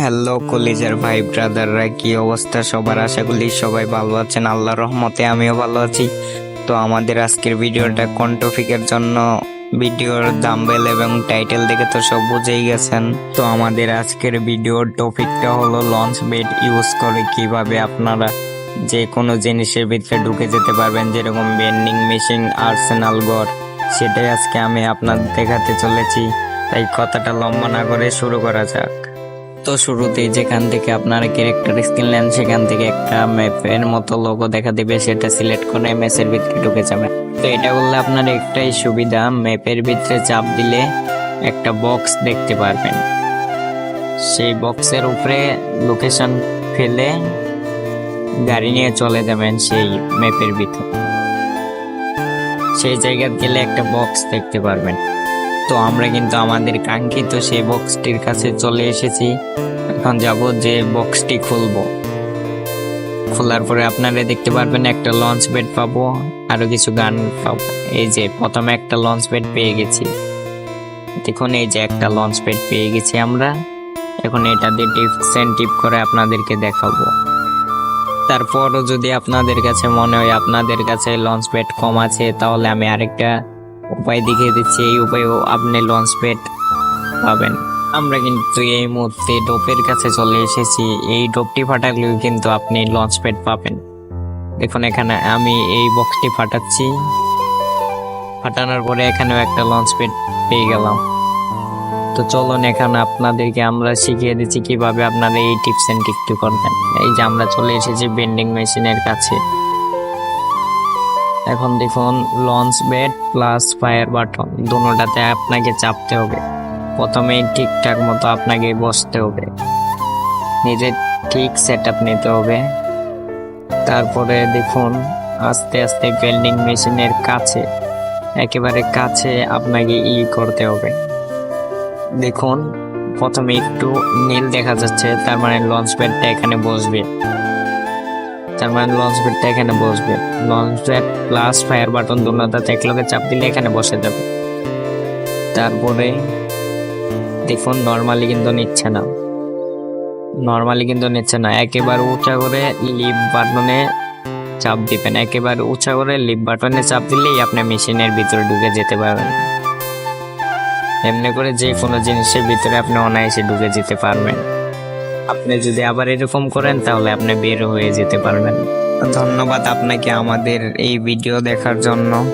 Hello কলেজের ভাই ব্রাদাররা কি অবস্থা? সবার আশা করি সবাই ভালো আছেন। আল্লাহর রহমতে আমিও ভালো আছি। তো আমাদের আজকের ভিডিওটা কোন টপিকের জন্য? ভিডিওর দাম্বেল এবং টাইটেল দেখে তো সব বুঝেই গেছেন। তো আমাদের আজকের ভিডিওর টপিকটা হলো লঞ্চ বেড ইউজ করে কীভাবে আপনারা যে কোনো জিনিসের ভিতরে ঢুকে যেতে পারবেন, যেরকম বেন্ডিং মেশিন আর্সেনাল গড় সেটাই আজকে আমি আপনাদের দেখাতে চলেছি। তাই কথাটা লম্বা না করে শুরু করা যাক। তো শুরুতেই যেখান থেকে আপনারা ক্যারেক্টার স্ক্রিন নেন, সেখান থেকে একটা ম্যাপের মতো লোগো দেখা দিবে, সেটা সিলেক্ট করে ম্যাচের ভিতরে ঢুকে যাবে। তো এটা করলে আপনার একটাই সুবিধা ম্যাপের ভিতরে চাপ দিলে একটা বক্স দেখতে পারবেন। সেই বক্সের উপরে লোকেশন ফেলে গাড়ি নিয়ে চলে যাবেন সেই ম্যাপের ভিতর। সেই জায়গায় গেলে একটা বক্স দেখতে পারবেন। তো আমরা কিন্তু আমাদের কাঙ্ক্ষিত সেই বক্সটির কাছে চলে এসেছি। এখন যাব যে বক্সটি খুলবো। খোলার পরে আপনারা দেখতে পারবেন একটা লঞ্চ বেড পাবো, আরও কিছু গান পাবো। এই যে প্রথমে একটা লঞ্চ বেড পেয়ে গেছি। দেখুন, এই যে একটা লঞ্চ বেড পেয়ে গেছি আমরা। এখন এটা দিয়ে টিপস এন্ড টিপ করে আপনাদেরকে দেখাবো। তারপরও যদি আপনাদের কাছে মনে হয় আপনাদের কাছে লঞ্চ বেড কম আছে, তাহলে আমি আরেকটা উপায় দেখিয়ে দিচ্ছি, এই উপায়েও আপনি লঞ্চ প্যাড পাবেন। আমরা কিন্তু এই মুহূর্তে ডোপের কাছে চলে এসেছি। এই ডোপটি ফাটালেও কিন্তু আপনি লঞ্চ প্যাড পাবেন। দেখুন, এখানে আমি এই বক্সটি ফাটাচ্ছি। ফাটানোর পরে এখানেও একটা লঞ্চ প্যাড পেয়ে গেলাম। তো চলুন, এখানে আপনাদেরকে আমরা শিখিয়ে দিচ্ছি কীভাবে আপনারা এই টিপস এন্ড টিপটি করবেন। এই যে আমরা চলে এসেছি বেন্ডিং মেশিনের কাছে। এখন দেখুন launch pad plus fire button দুটাতে আপনাকে চাপতে হবে। প্রথমে ঠিকঠাক মতো আপনাকে বসতে হবে। নিজের ঠিক সেট নিতে হবে। তারপরে দেখুন, আস্তে আস্তে বেল্ডিং মেশিনের কাছে, একেবারে কাছে আপনাকে ই করতে হবে। দেখুন, প্রথমে একটু নীল দেখা যাচ্ছে, তার মানে লঞ্চ প্যাডটা এখানে বসবে। তার মানে লঞ্চ প্যাডটা এখানে বসবে। Launch pad plus fire button দুটাতে একলগে চাপ দিলে এখানে বসে যাবে। তারপরে দেখুন নর্মালি কিন্তু নিচ্ছে না। নর্মালি কিন্তু নিচ্ছে না। একেবারে উঁচা করে লিভ বাটনে চাপ দিবেন। একেবারে উঁচা করে লিভ বাটনে চাপ দিলেই আপনি মেশিনের ভিতরে ঢুকে যেতে পারবেন। এমনি করে যে কোনো জিনিসের ভিতরে আপনি অনায়াসে ঢুকে যেতে পারবেন। আপনি যদি আবার এরকম করেন, তাহলে আপনি বের হয়ে যেতে পারবেন। ধন্যবাদ আপনাকে আমাদের এই ভিডিও দেখার জন্য।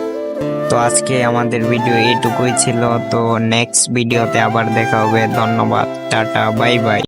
তো আজকে আমাদের ভিডিও এটুকুই ছিল। তো নেক্সট ভিডিওতে আবার দেখা হবে। ধন্যবাদ। Tata, bye bye.